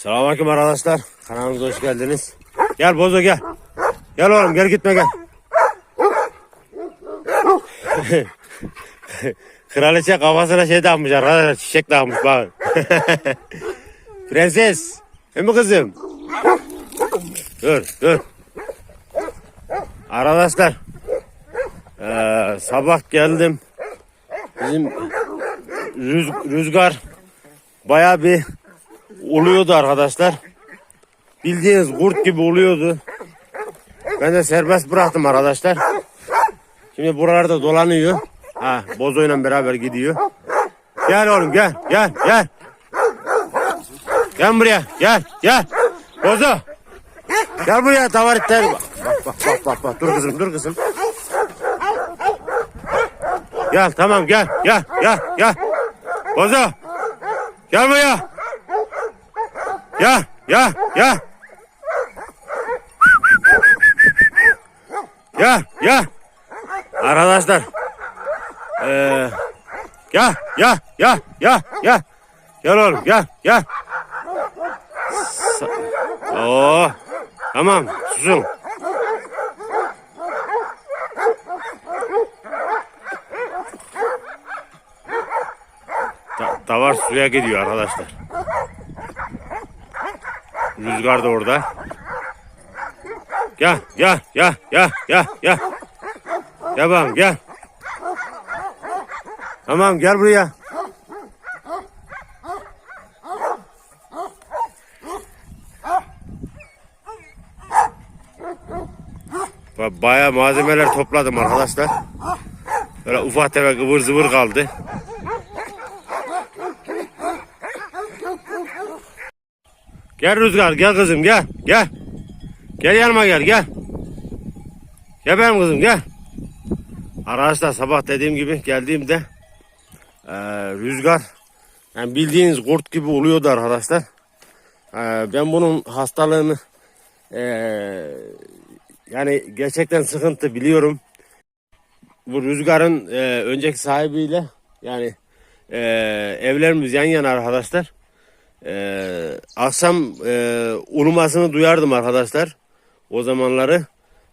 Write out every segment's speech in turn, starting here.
Selamünaleyküm arkadaşlar. Kanalımıza hoş geldiniz. Gel Bozo gel. Gel oğlum gel gitme gel. Kraliçe kafasına şey takmış arkadaşlar. Çiçek takmış bak. Prenses. Değil mi kızım? Dur dur. Arkadaşlar. eee, sabah geldim. Bizim rüz- rüzgar baya bir oluyordu arkadaşlar. Bildiğiniz kurt gibi oluyordu. Ben de serbest bıraktım arkadaşlar. Şimdi buralarda dolanıyor. Ha, bozoyla beraber gidiyor. Gel oğlum gel gel gel. Gel buraya gel gel. Bozo. Gel buraya tavaritler. Bak bak bak bak bak. Dur kızım dur kızım. Gel tamam gel gel gel gel. Bozo. Gel buraya. Gel gel gel. Gel gel. Arkadaşlar. Ee, gel gel gel gel gel. Gel oğlum gel gel. Sa- Oo. Tamam susun. Da, davar suya gidiyor arkadaşlar. Rüzgar da orada. Gel gel gel gel gel gel. Gel bakalım gel. Tamam gel buraya. Ba- Bayağı malzemeler topladım arkadaşlar. Böyle ufak tefek ıvır zıvır kaldı. Gel Rüzgar gel kızım gel gel. Gel yanıma gel gel. Gel benim kızım gel. Arkadaşlar sabah dediğim gibi geldiğimde eee, rüzgar yani bildiğiniz kurt gibi oluyordu arkadaşlar. Eee, ben bunun hastalığını eee, yani gerçekten sıkıntı biliyorum. Bu rüzgarın eee, önceki sahibiyle yani eee, evlerimiz yan yana arkadaşlar. Ee, akşam e, ulumasını duyardım arkadaşlar. O zamanları.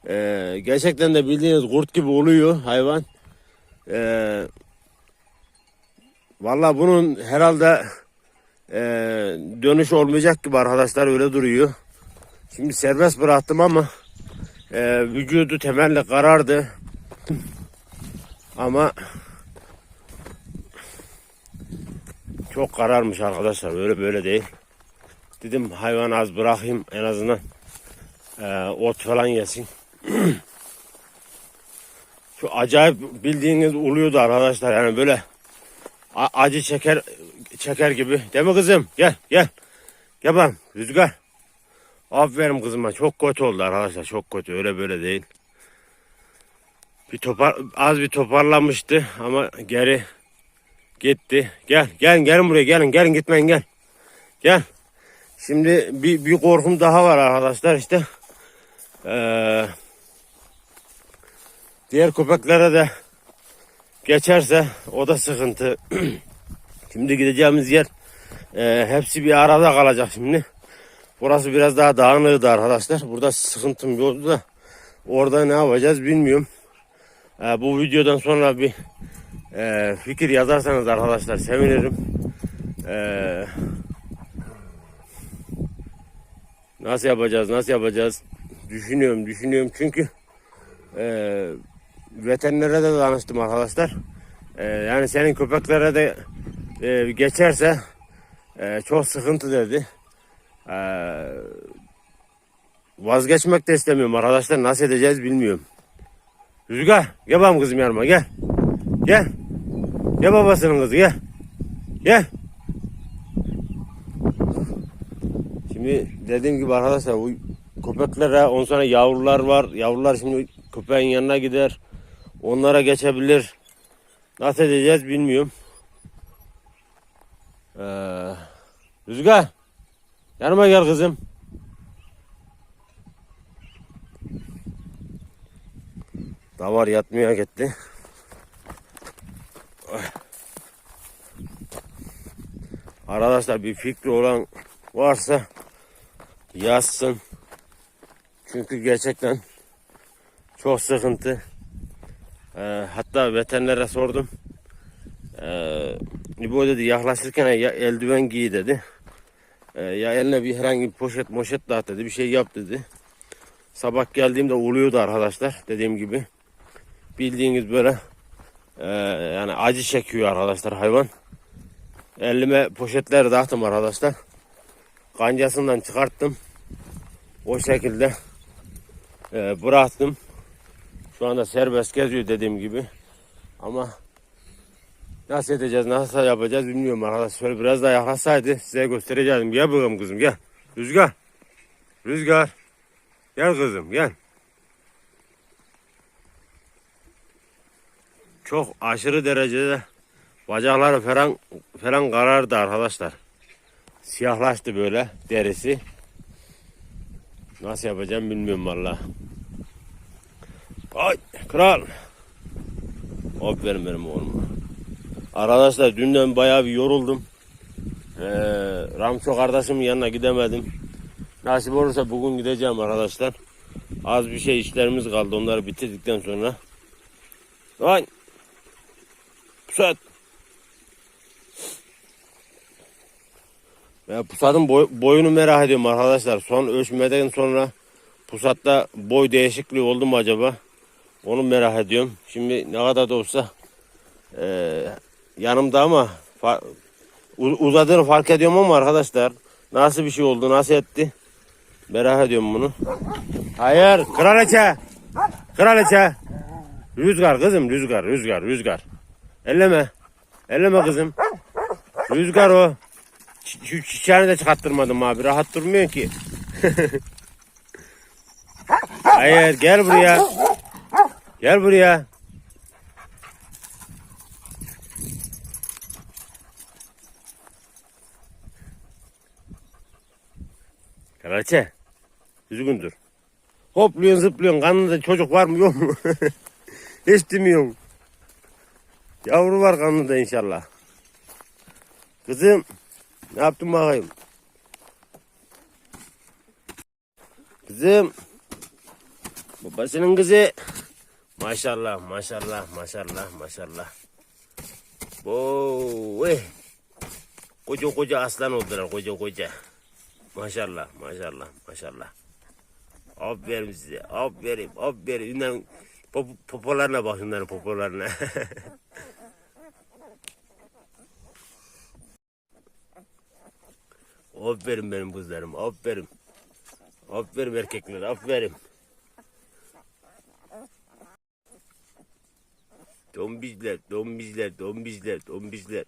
Ee, gerçekten de bildiğiniz kurt gibi oluyor hayvan. Ee, Valla bunun herhalde e, dönüş olmayacak gibi arkadaşlar öyle duruyor. Şimdi serbest bıraktım ama e, vücudu temelli karardı. Ama Çok kararmış arkadaşlar. Böyle böyle değil. Dedim hayvan az bırakayım en azından e, ot falan yesin. Şu acayip bildiğiniz uluyordu arkadaşlar. Yani böyle acı çeker çeker gibi. Değil mi kızım? Gel gel. Gel bak Rüzgar. Aferin kızıma. Çok kötü oldu arkadaşlar. Çok kötü. Öyle böyle değil. Bir topar, az bir toparlamıştı ama geri Gitti. Gel. Gelin gelin buraya gelin. Gelin gitmeyin gel. Gel. Şimdi bir, bir korkum daha var arkadaşlar işte. Ee, diğer köpeklere de geçerse o da sıkıntı. şimdi gideceğimiz yer e, hepsi bir arada kalacak şimdi. Burası biraz daha dağınıktı arkadaşlar. Burada sıkıntım yoktu da orada ne yapacağız bilmiyorum. Ee, bu videodan sonra bir ee, fikir yazarsanız arkadaşlar sevinirim. Ee, nasıl yapacağız, nasıl yapacağız? Düşünüyorum, düşünüyorum çünkü e, veterinere de danıştım arkadaşlar. E, yani senin köpeklere de e, geçerse e, çok sıkıntı dedi. E, vazgeçmek de istemiyorum arkadaşlar. Nasıl edeceğiz bilmiyorum. Rüzgar gel bakalım kızım yanıma gel. Gel. Gel babasının kızı gel. Gel. Şimdi dediğim gibi arkadaşlar bu köpeklere on sonra yavrular var. Yavrular şimdi köpeğin yanına gider. Onlara geçebilir. Nasıl edeceğiz bilmiyorum. Ee, Rüzgar. Yanıma gel kızım. Davar yatmaya gitti. Arkadaşlar bir fikri olan varsa yazsın. Çünkü gerçekten çok sıkıntı. Ee, hatta veterinere sordum. Ee, İbo dedi yaklaşırken ya eldiven giy dedi. Ee, ya eline bir herhangi bir poşet moşet dağıt dedi. Bir şey yap dedi. Sabah geldiğimde uluyordu arkadaşlar dediğim gibi. Bildiğiniz böyle ee, yani acı çekiyor arkadaşlar hayvan. Elime poşetleri dağıttım arkadaşlar. Kancasından çıkarttım. O şekilde e, bıraktım. Şu anda serbest geziyor dediğim gibi. Ama nasıl edeceğiz, nasıl yapacağız bilmiyorum arkadaşlar. Şöyle biraz daha yaklaşsaydı size göstereceğim. Gel bakalım kızım gel. Rüzgar. Rüzgar. Gel kızım gel. Çok aşırı derecede bacakları falan falan karardı arkadaşlar. Siyahlaştı böyle derisi. Nasıl yapacağım bilmiyorum valla. Ay kral. Aferin benim oğlum. Arkadaşlar dünden bayağı bir yoruldum. Ee, Ramço kardeşimin yanına gidemedim. Nasip olursa bugün gideceğim arkadaşlar. Az bir şey işlerimiz kaldı. Onları bitirdikten sonra. Ay. Pusat. Ya pusatın boy- boyunu merak ediyorum arkadaşlar. Son ölçmeden sonra pusatta boy değişikliği oldu mu acaba? Onu merak ediyorum. Şimdi ne kadar da olsa eee, yanımda ama uzadığını fark ediyorum ama arkadaşlar nasıl bir şey oldu, nasıl etti? Merak ediyorum bunu. Hayır, kraliçe. Kraliçe. Rüzgar kızım, rüzgar, rüzgar, rüzgar. Elleme. Elleme kızım. Rüzgar o. Şu çiçeğini de çıkarttırmadım abi. Rahat durmuyor ki. Hayır gel buraya. Gel buraya. Kraliçe. Düzgün dur. Hopluyorsun zıplıyorsun. Karnında çocuk var mı yok mu? Hiç demiyorsun. Yavru var karnında inşallah. Kızım. Ne yaptın bakayım? Kızım. Babasının kızı. Maşallah, maşallah, maşallah, maşallah. Oy. Koca koca aslan oldular, koca koca. Maşallah, maşallah, maşallah. Aferin size, aferin, aferin. Bunların pop popolarına bak, şunların popolarına. aferin benim kızlarım, aferin. Aferin erkekler, aferin. Dombizler, dombizler, dombizler, dombizler.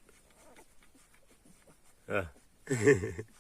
Heh.